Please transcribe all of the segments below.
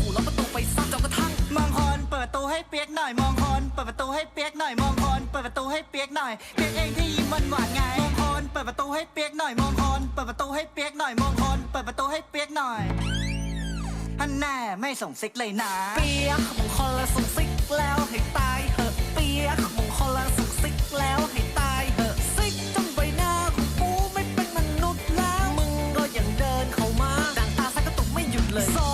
อู้ล็อกประตูไปซ่อมจังกะทั้งมองฮอนเปิดประตูให้เปียกหน่อยมองฮอนเปิดประตูให้เปียกหน่อยมองฮอนเปิดประตูให้เปียกหน่อยเปียกเองที่ยิ้มหวานไงมองฮอนเปิดประตูให้เปียกหน่อยมองฮอนเปิดประตูให้เปียกหน่อยฮันแนไม่ส่งซิกเลยนะ เปียกของคนละสงส ระ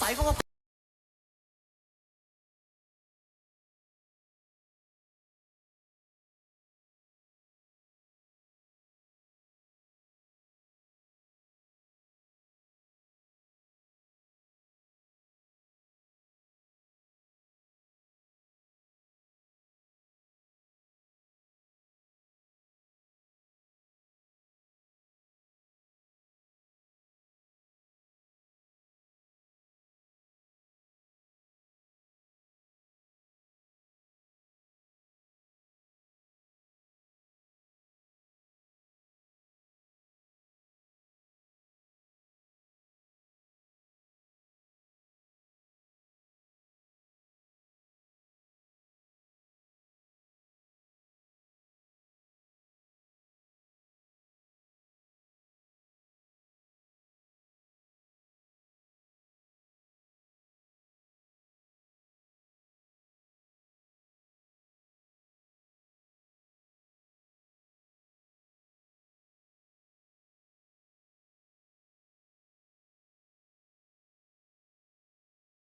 มันจ